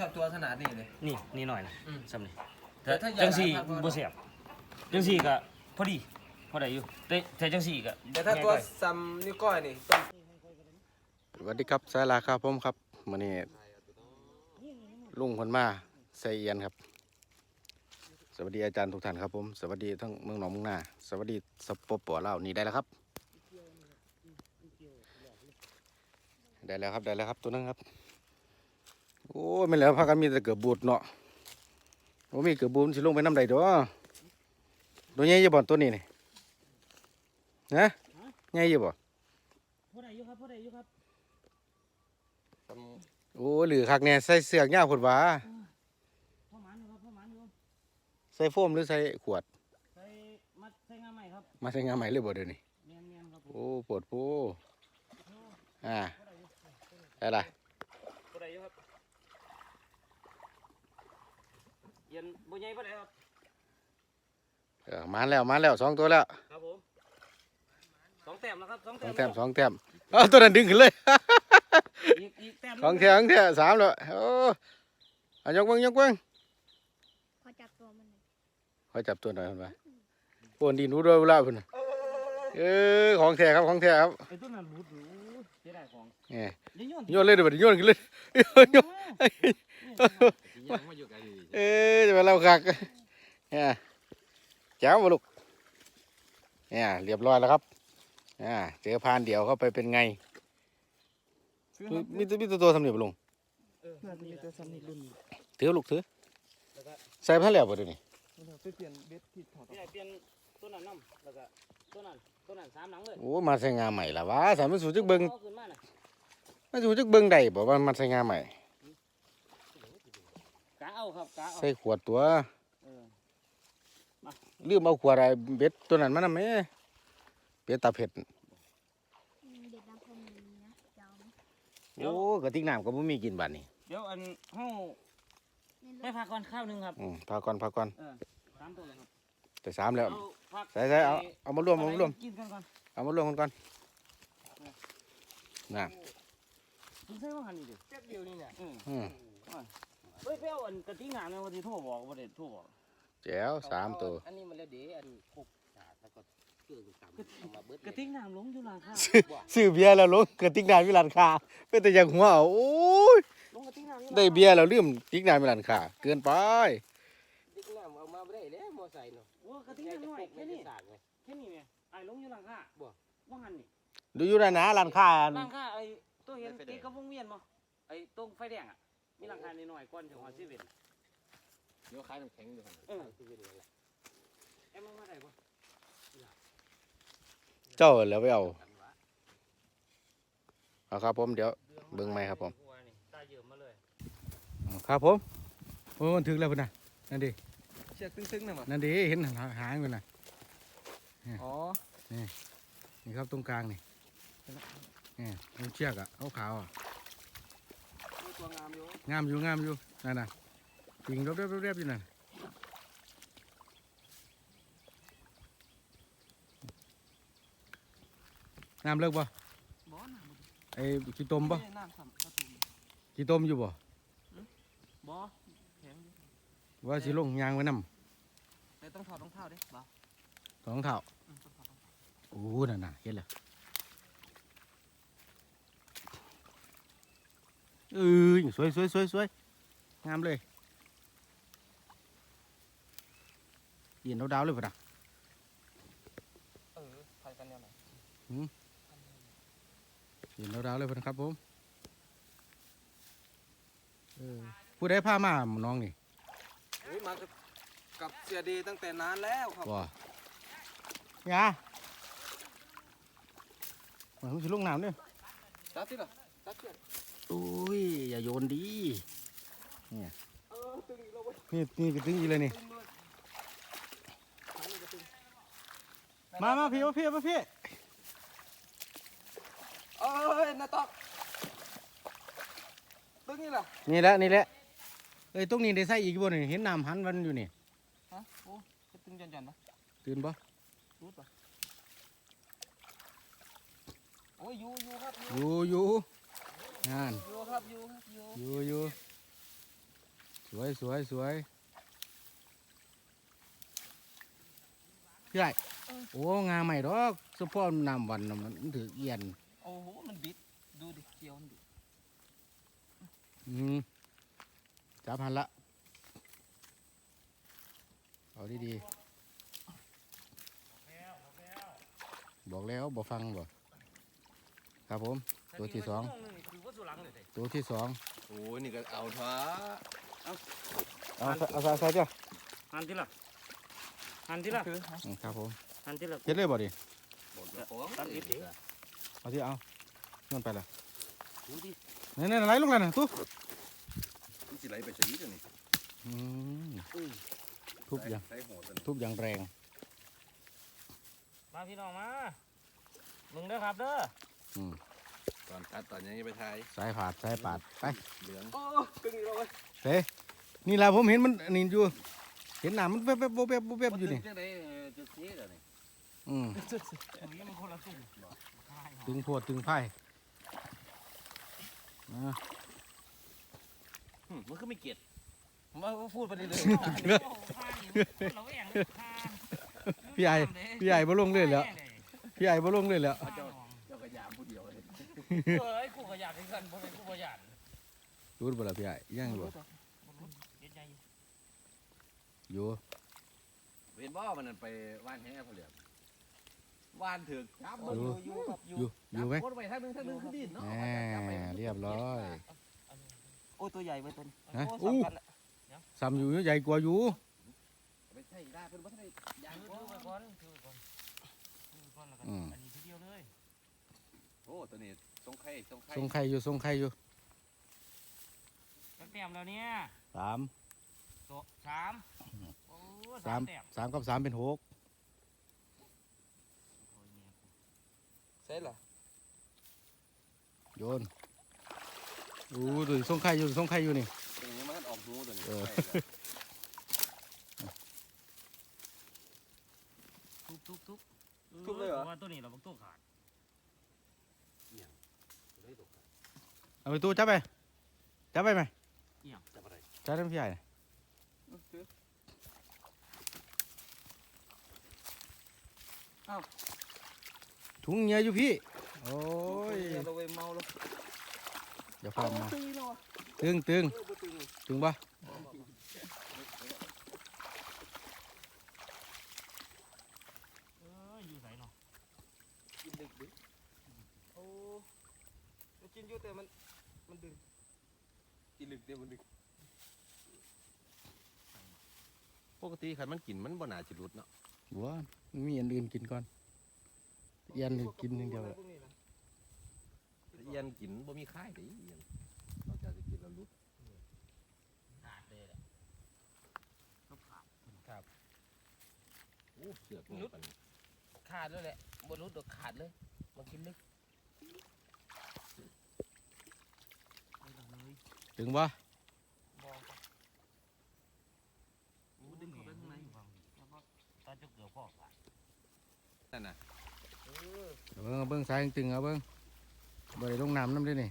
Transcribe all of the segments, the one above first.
ชอบตัวขนาดนี้เลย นี่นี่หน่อยนะอืมซ้ำนี่แต่แต่ถ้าใหญ่จังสี่หลายพันบ่เสียบจังสี่ก็พอดีพอได้อยู่แต่แต่จังสี่ก็แต่ถ้าตัวง่ยกซัมนิ้วก้อยนี่ต้อง สวัสดีครับสายลาครับผมครับมื้อนี้ลุงคนมาใส่เอียนครับ สวัสดีอาจารย์ทุกท่านครับผมสวัสดีทั้งเมืองหนองเมืองนาสวัสดีสปปลาวนี่ได้แล้วครับ ได้แล้วครับได้แล้วครับตัวนั้นครับ โอ้ยไม่แล้วพากันมีแต่เกือบบูดเนาะโอ้มีเกือบบูดมันสิลงไปน้ำใดเด้อตัวใหญ่ยี่บ่ตัวนี้นี่นะใหญ่ยี่บ่พอได้อยู่ครับพอได้อยู่ครับโอ้หรือคักแน่ใส่เสือกยาวผดหว่าพ่อหมานอยู่ครับพ่อหมานอยู่ใส่โฟมหรือใส่ขวดใส่มัดใส่งาใหม่ครับมาใส่งานใหม่เลยบ่เดี๋ยวนี้เมียนเมียนครับผมโอ้ปวดปูอ่าได้ละพอได้อยู่ครับ เย็นบ่ใหญ่พอได้ครับเออมาแล้วมาแล้วสองตัวแล้วครับผมสองแต้มแล้วครับสองสแต้องมแต้มสองแต้มเอาตัวนั้นดึงขึ้นเลย อีกอีกแต้มสองแต้มสองแต้มสามแล้วโอ้อายกเบิ้งยกเบิ้งขอจับตัวมันหน่อยขอจับตัวหน่อยคนว่าปวนดีหนูด้วยเวลาพุ่นน่ะเออของแท้ครับของแท้ครับไอ้ตัวนั้นบูดอยู่เสียดายของนี่เดี๋ยวโยนโยนเลยเดี๋ยวบัดนี้โยนขึ้นเลยโยน เออจะมาเล่าคักเนี่ยแจ๋วมาลูกเนี่ยเรียบร้อยแล้วครับอ่าเจอพานเดี่ยวเข้าไปเป็นไงมีมีตัวมีตัวตัวทำนี่บ่ลุงเออนี่แหละถือลูกถือแล้วก็ใส่พันแล้วบ่เดี๋ยวนี้ไปเปลี่ยนเบ็ดที่ถอดพี่ใหญ่เปลี่ยนตัวนั้นน้ำแล้วก็ตัวนั้นตัวนั้นสามหลังเลยโอ้มาใส่งาใหม่ละวะสามมันสู่จักเบิ่งอาขึ้นมาน่ะมันสู่จักเบิ่งได้บ่ว่ามันใส่งาใหม่กะ เอาครับกะเอาใส่ขวดตัวเออลืมเอาขวดไอ้เบ็ดตัวนั้นมานำแม่เป็ดตาเผ็ดอืมเด็ดน้ำพรมนี้นะจะเอาไหมโอ้กระติกน้ำก็บ่มีกินบัดนี้เดี๋ยวอันเฮาเล่นไปพักก่อนข้าวหนึงครับอืมพาก่อนพาก่อนเออสามตัวเลยครับแต่สามแล้วเอาพักใส่ใส่เอาเอามารวมเอามารวมกินกันก่อนเอามารวมกันก่อนน่ะคุณใช่ว่าหันนี่ดิแป๊บเดียวนี่เนี่ยอืม อืม เฮ้ยไปเอาอันกระติกน้ำเนี่ยว่าสิโทรบอกบ่ได้โทรบอกแจ๋วสามตัวอันนี้มันแล้วเดี๋ยวอันคุกสาดแล้วก็เกลือตามเอามาเบิดกระติกน้ำลงอยู่หลังคาซื้อเบียร์แล้วลงกระติกน้ำมีร้านค้าเป็นแต่อย่างหัวเอาโอ้ยลงกระติกน้ำอยู่หลังคาได้เบียร์แล้วลืมติกน้ำมีร้านค้าเกินไปดิกน้ำเอามาไม่ได้แล้วมอไซค์เนาะโอ้กระติกแค่น้ำจะน้อยคุกไม่แค่ได้นี้สาดไงแค่นี้แม่ไอ้ลงอยู่หลังคาบ่ ว่าหันนี่ดูอยู่นะนะร้านค้าหลังคาไอ้ตัวเห็นติดกับวงเวียนบ่ไอ้ตรงไฟแดงอะ มีหลังคาน้อยๆก่อนถึงฮอดซีเว่นเดี๋ยวขายน้ำแข็งอยู่หั่นเออที่เว้นนั่นแหละเอ็มเอามาได้บ่เจ้าแล้วไปเอาเอาครับผมเดี๋ยวเบิ่งไหมครับผมตาเยิ้มมาเลยครับผมโอ้มันถึงแล้วพุ่นน่ะนั่นดิเชือกตึ้งๆหน่อยมั้ยนั่นดิเห็นหาหางมันน่ะอ๋อนี่ครับตรงกลางนี่นี่ตรงเชือกอะขาวๆอะ ตัวงามอยู่งามอยู่งามอยู่นั่นน่ะปิงรอบๆๆๆอยู่นั่นน้ำเลิกบ่บ่น้ไอ้ขี้ตมำบ่น้ำสัมกระตุ้มขี้ตมอยู่บ่บ่แข็งอยู่ว่าสิลงยางไว้น้แต่ต้องถอดรองเท้าเด้บ่ำสองเท่าอืมต้องถอดรองเท้าโอ้นั่นน่ะเห็นแล้ว เอ้ยสวยสวยสวยสวยงามเลยเย็นดาวๆเลยป่ะนะเออถ่ายกันแนวไหนเย็นดาวๆเลยป่ะนะครับผมเออผู้ใดพามาน้องนี่โอ้ยมากับกับเสียดีตั้งแต่นานแล้วครับบ่ยาเหมือนมันสิลงน้ำเนี่ยตัดที่ล่ะตัดเชือกโอ้ยอย่าโยนดีเออตึงอีกแล้วเว้ยนี่นี่ก็ถึงอีเลยนี่ตึงเลยขานี่ก็ตึงมามาพี่มาพี่มาพี่เอ้ยนาตอกตึงนี่ล่ะนี่แหละนี่แหละเอ้ยตรงนี้ได้ใส่อีกบ่นี่เห็นน้ำหันวันอยู่นี่ฮะโอ้จะตึงจันๆนะตื่นบ่รู้ป่ะโอ้ยอยู่อยู่ครับออยู่ยู่อยู่ งานอยู่ครับอยู่ครับอยู่อยู่อยู่สวยสวยสวยพี่ใหญ่โอ้งาใหม่ดอกเฉพาะน้ำวันน่ะมันถือเอียนโอ้โหมันบิดดูดิเกียวมันบิดอืมจับหันละเอาดีๆบอกแล้วบอกฟังบ่ครับผม ตัวที่สองถือว่า สุหลังเลยเด้ตัวที่สองโอ้ยนี่ก็เอาท้าเอาใส่เอาใส่ใส่จ้ะหันทีละหันทีละคืออืมครับผมหันทีละเจ็ดเลยบ่ดิบดกระป๋องตัดนิดเดียวเอาที่เอาเงินไปละดูดินี่นี่ไหลลงแล้วนะตุ๊มันสิไหลไปชนิดเดียวนี่อืมทุบอย่างใส่หัวตัวนี้ทุบอย่างแรงมาพี่น้องมามึงเด้อครับเด้ออืม ตอนตัดตอนนี้ไปทายสายผาดสายปาดไปเหลืองโอ้ตึงอีกแล้วเว้ยเฮ้นี่แหละผมเห็นมันนี่อยู่ เห็นหน้ามันแวบๆโบแวบโบแวบอยู่นี่จังได๋จะเสียแล้วนี่อืมตรงนี้มันคนละสุ่มตึงโพดตึงไพ่นะหึมันคือไม่เกียดผมว่าพูดไปเรื่อยพี่ใหญ่พี่ใหญ่บ่ลงเลยแล้วพี่ใหญ่บ่ลงเลยแล้ว เฮ้ยกูก็อยากให้กันบ่เป็นกูก็อยากรู้บ่ล่ะพี่ใหญ่ยังอยู่บ่เย็นใจอยู่เห็นบ่มันนั่นไปว่านแห่เขาเหลี่ยมว่านถึกจับอมันยู่อยู่อยู่กับอยู่อยู่อยู่ไหมจับคนไปทางหนึงทางหนึงคือดินเนาะแหมเรียบร้อยโอ้ตัวใหญ่ไว้ตัวนี้ฮะโอ้อู้สำคัญละซ้ำอยู่ใหญ่กว่าอยู่ไปใช่ได้เพิ่นบ่ทันได้ยางถือบ่ไว้ก่อนถือไว้ก่อนถือไว้ก่อนแล้วก็อืมอันนี้ทีเดียวเลยโอ้ตัวนี้ ทรงไข่ทรงไข่ทรงไข่อยู่ทรงไข่อยู่จักแต้มแล้วเนี่ยสามโตะสามโอ้สามแต้มสามกับสามเป็นหกโอ้ยเนี่ยใช่ล่ะโยนอู้ดูทรงไข่อยู่ทรงไข่อยู่นี่ ตัวนี้มันออกหูตัวนี้เออ ใช่ครับทุบทุบทุบทุบเลยเหรอ พาะว่าตัวนี้เราบอกตัวขาด เลยตกครับ เอาไปตู้จับไปจับไปไหมจับอะไรจับได้ไหมพี่ใหญ่น่ะคือถุงเงียอยู่พี่ โอ้ยเราไปเมาแล้วอย่าฟังมาตึงแล้วอะตึงตึงเออบ่ตึงตึงปะเอออยู่ไหนเนาะกินดึกดิโอ้มัน กินอยู่แต่มันมันดึงกินดึกแต่มันดึงปกติคันมันกินมันบ่น่าสิหลุดเนาะบัวมันมีอันอื่นกินก่อนเอียนนี่กินอย่างเดียวแหละพกนี้นะเอียนกินบ่มีค่ายเด้เอียนนอกจากจะกินแล้วหลุดขาดเลยแหละนกขาดโอ้เสือกนี่ปานนี้ขาดเลยแหละบนรุดดอกขาดเลยมากินลึกไม่ต้องเลย ตึงปะบอกโอ้ดึงเข้าไปข้างในแล้วก็ตาจะเกือบพ่อขาดนั่นน่ะเอาเบิ้งเอาเบิ้งสายตึงเอาเบิ้งบ่ได้ลงน้ำน้ำด้วยนี่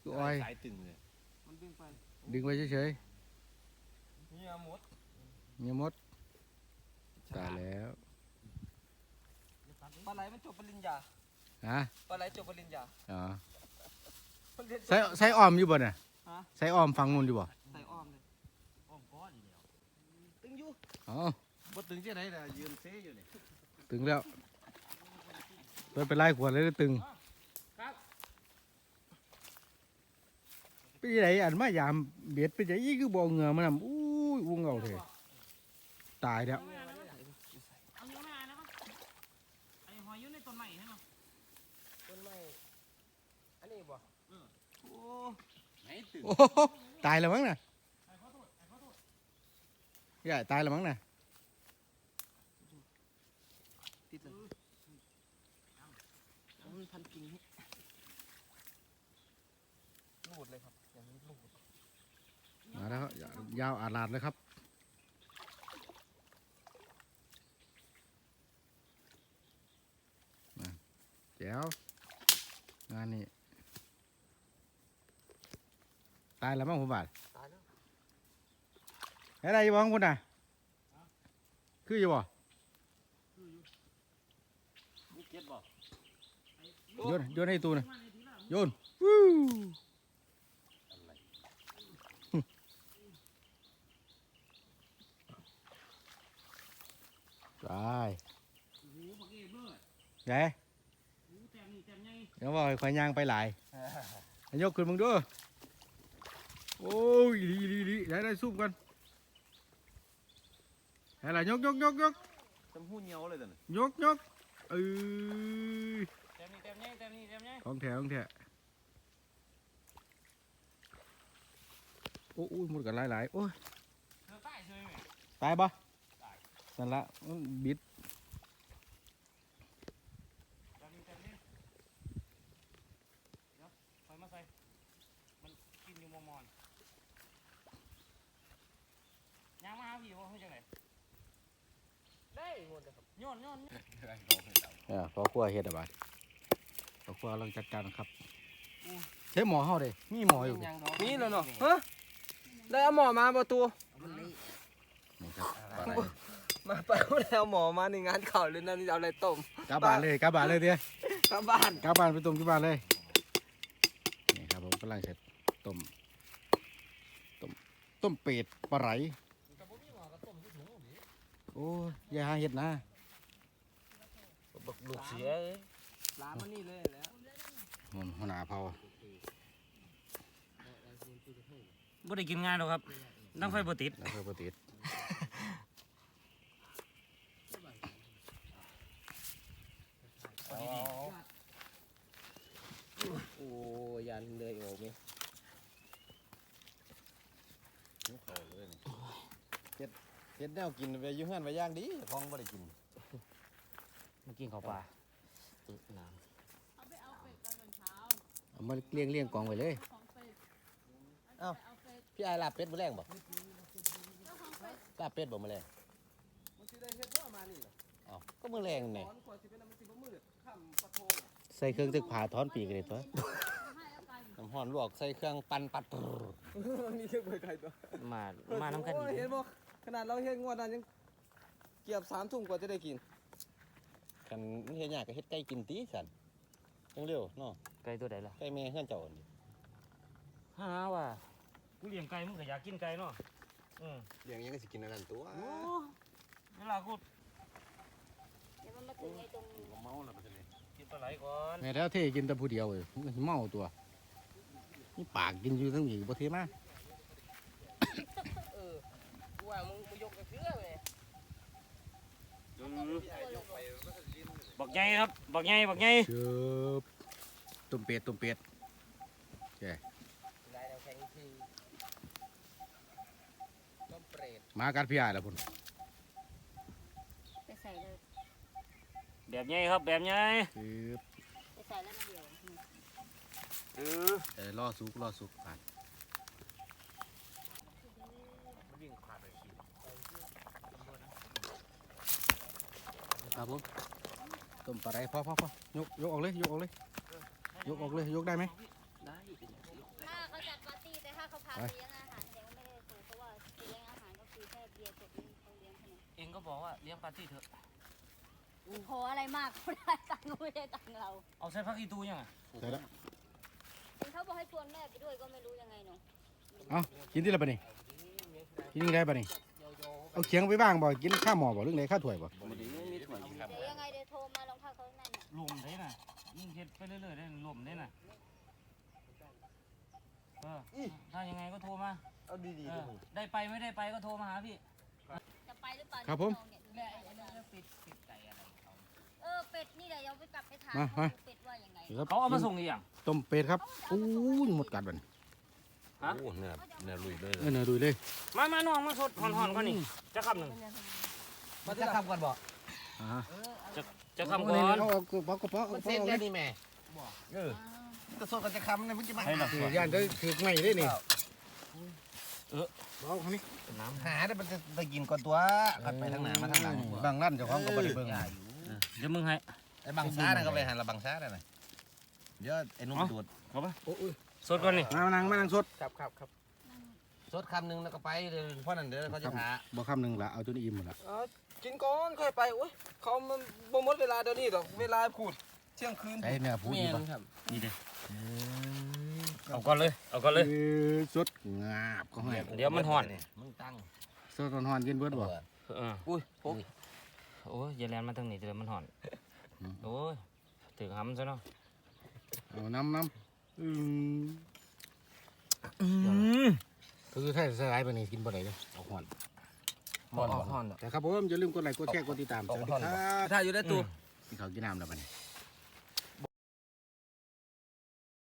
คืออ้อยสายตึงเลยมันดึงไปดึงไว้เฉยเนี่ยหมดๆมีมดตายแล้วปลาไหลมันจบปริญญาฮะปลาไหลจบปริญญาอ๋อมันเรียน ใส่ใส่อ้อมอยู่บ่น่ะฮะ ใส่อ้อมฟังนู่นอยู่บ่ใส่อ้อมเลยอ้อมก้อนอีกแล้วตึงอยู่อ๋อบ่ตึงจังได๋ล่ะยืนเซอยู่นี่ตึงแล้วเปิดไปไล่ขวดเลยตึงครับไปไหนอันมายามเบ็ดไปไหนอีคือบ่เอาเหงือมันนำอู้ยอุ้งเอาเถอะตายแล้วเอาเนื้อมานะครับไอ้หอยอยู่ในต้นไม้ใช่ไหมต้นไม้อันนี้บ่ โอ้ไหนตึงโอ้โหตายแล้วมั้งน่ะใหญ่ตายแล้วมั้งน่ะติดเลยมันพันกิ่งนี่รูดเลยครับอย่างนี้รูดมาแล้วครับยาวอาลาดเลยครับมาแจ๋วงานนี้ตตายแล้วมั้งผมบาดตายแล้วอะไรอยู่บ้างคุณน่ะคืออยู่บ่มีเก็ดบ่โยนโยนให้ตูนะโยนวู้ตายโอ้โหบักเอกเบ้อไงโอ้แต้มนี่แต้มใหญ่เดี๋ยวบอกให้ควายย่างไปหลายยกขึ้นมึงดู โอ้ยดีดีดีได้ได้ซุ่มกันอะไรยกยกยกยกจำหูเหี่ยวเลยตอนนี้ยกยกเอ้ยแต้มนี่แต้มใหญ่แต้มนี่แต้มใหญ่ของแถวของแถวโอ้ยหมดกันหลายหลายๆโอ้ยเธอใต้เฉยไหมตายปะนั่นละมันบิด แต้มนี่แต้มนี่เดี๋ยวคอยมาใส่มันกินอยู่มอมอนยางมาหาพี่ว่าเฮ้ยจังไหน ได้หมด เลยครับโย้อนโย้อนเนี่ยพอครัวเฮ็ดอะบาดพอครัวกำลังจัดการครับใช้หมอเฮาเด้มีหมออยู่ยังดอกนี่แล้วเนาะฮะได้เอาหมอมาประตูนี่ครับมาไปเอาแล้วหมอมาในงานเข่าเลยนะนี่เอาอะไรต้มกลับบ้านเลยกลับบ้านเลยเด้อกลับบ้านกลับบ้านไปต้มที่บ้านเลยนี่ครับผมกำลังเสร็จต้มต้มต้มเป็ดปลาไหลโอ้ยอย่าหาเห็ดนะ ลูกเสียเอ้ยร้านมันนี่เลยแล้วมันหัวหน้าเผาบ่ได้กินง่ายหรอกครับดังไฟบ่ติดแล้วก็ปติดโอ้ยันเลยโอ้มีหิวเขาเลยนี่เฮ็ดเฮ็ดแนวกินไปอยู่เฮือนไปย่างดีของบ่ได้กิน มากินข้าวปลาเอามาเลี้ยงเลี้ยงกองไว้เลยพี่ไอ้ลาบเป็ดมื้อแรงบ่ลาบเป็ดบ่มื้อแรงมันสิได้เฮ็ดบ่มานี่ล่ะอ้าวก็มื้อแรงนี่ ถอนกว่าสิเป็นมันสิบ่มืดค่ำปะโทใส่เครื่องตึกผ่าถอนปีกเลยตัวน้ำร้อนลวกใส่เครื่องปั่นปัดปรรมันมีเครื่องเบิดไข่ตัวมามาน้ำกันโอ้ดียเห็นบ่ขนาดเราเฮ็ดงวดนั้นยังเกือบสามทุ่มกว่าจะได้กิน กันมันเฮ็ดยากก็เฮ็ดไก่กินติสั่นจังเร็วเนาะไก่ตัวใดล่ะไก่แม่เฮือนเจ้านี่ฮาว่ากูเลี้ยงไก่มึงก็อยากกินไก่เนาะอืมเลี้ยงยังก็สิกินอันนั้นตัวโอ้เวลากูเดี๋ยวมันมาถึงไอ้ตรงเมาแล้วบัดนี้กินปลาไหลก่อนแม่แล้วเทกินแต่ผู้เดียวเลยมันสิเมาตัวนี่ปากกินอยู่ทั้งหมีบ่เทมาเออกูว่ามึงไปยกกระเทือแม่ บักใหญ่ครับบักใหญ่บักใหญ่เชิบต้มเป็ดต้มเป็ดได้แล้วแข็งทีต้มเปรตมากัดพี่อ้ายแล้วพุ่นไปใส่เลยแบบใหญ่ครับแบบใหญ่เชิบไปใส่แล้วมันเดียวเออเออล่อสุกล่อสุกผ่านวิ่งผ่านไปขี่ครับผม ต้มปลาไหลพอพอพอยกยกออกเลยยกออกเลย ยกออกเลยยกได้ไหมได้ถ้าเขาจัดปาร์ตี้แต่ถ้าเขาพาไปเลี้ยงอาหารแต่ว่าไม่ได้สูเพราะว่าไปเลี้ยงอาหารก็คือแค่เบียร์จบนี่เขาเลี้ยงขนมเองก็บอกว่าเลี้ยงปาร์ตี้เถอะขออะไรมากเขาได้ตังค์ไม่ได้ตังค์เราเอาใส่พักอีตูยังไงใส่แล้วเห็นเขาบอกให้ชวนแม่ไปด้วยก็ไม่รู้ยังไงเนาะเอากินที่ละปะนี่กินยังไงปะนี่เอาเคียงไปบ้างบ่กินข้าวหม้อบ่เรื่องไหนข้าวถ้วยบ่ ลมได้น่ะยิ่งเฮ็ดไปเรื่อยๆได้ลมได้น่ะเออถ้ายังไงก็โทรมาเอาดีเออได้ไปไม่ได้ไปก็โทรมาหาพี่จะไปหรือเปล่าครับผม เนี่ยปิดปิดไก่อะไรเขาเออเป็ดนี่แหละเดี๋ยวไปกลับไปถามมามา เป็ดว่ายังไงครับเขาเอามาส่งอีกอย่างต้มเป็ดครับอู้ยหมดกัดบัดนๆโอ้เนื้อเนื้อลุยเลยเออเนยดูเลยมามาน้องมาสดห่อนๆก่อนนี่จะคำหนึ่งมาจะทำกันบ่อ่าจะ คำก่อนเอาเอากระเป๋ากระเป๋ามันกระเส้เป๋านเอาแค่เลยนี้แม่เออจะสดกันจะคำเนี่ยมึงจะมาให้หน่อยถือย่านได้ถือไงได้นี่เอาคนนี้น้ำหาได้มันจะได้กินก่อนตัวกัดไปทางหน้ามาทางหลังบางนั่นเจ้าของก็บ่ได้เบิ่งเดี๋ยวมึงให้ ไอ้บังซ่าน่ะก็ไปหันละบังซ่าน่ะนะเดี๋ยวไอ้นุ่มเอ้าดูดเขาปะโอ้ยสดก่อนนี่มามานั่งมานั่งสดครับครับครับสดคำหนึงแล้วก็ไปเดี๋ยวเพราะนั่นเดี๋ยวเขาจะหาบ่คำหนึ่งละเอาจนอิ่มหมดละอ๋อ กินก่อนค่อยไปโอ้ยเขามันบ่หมดเวลาเดี๋ยวนี้ดอกเวลาพูดเที่ยงคืนใส่เนื้อพูดแม่ดีป่ะนครับนี่เด้เอาก่อนเลย เอาก่อนเลยออสดงาบก็ให้เดี๋ยวมันห่อนมึงตั้งสดร้อนๆกินเบิดบ่เอออุ้ยโอ้โอ้ยอย่าแลนมาทางนี้เดี๋ยวมันห่อนอืมโอ้ยถึงห้ำซะเนาะเอาน้ำน้ำอืมอืมคือถ้าใส่ร้ายไปนี่กินบ่ได้เด้อเอาห่อน ห่อนห่อน แต่ครับผมอย่าลืมกดไลค์กดแชร์กดติดตามสวัสดีครับ ถ้าอยู่ได้ตัว ที่เขากินน้ำแล้วบัดนี้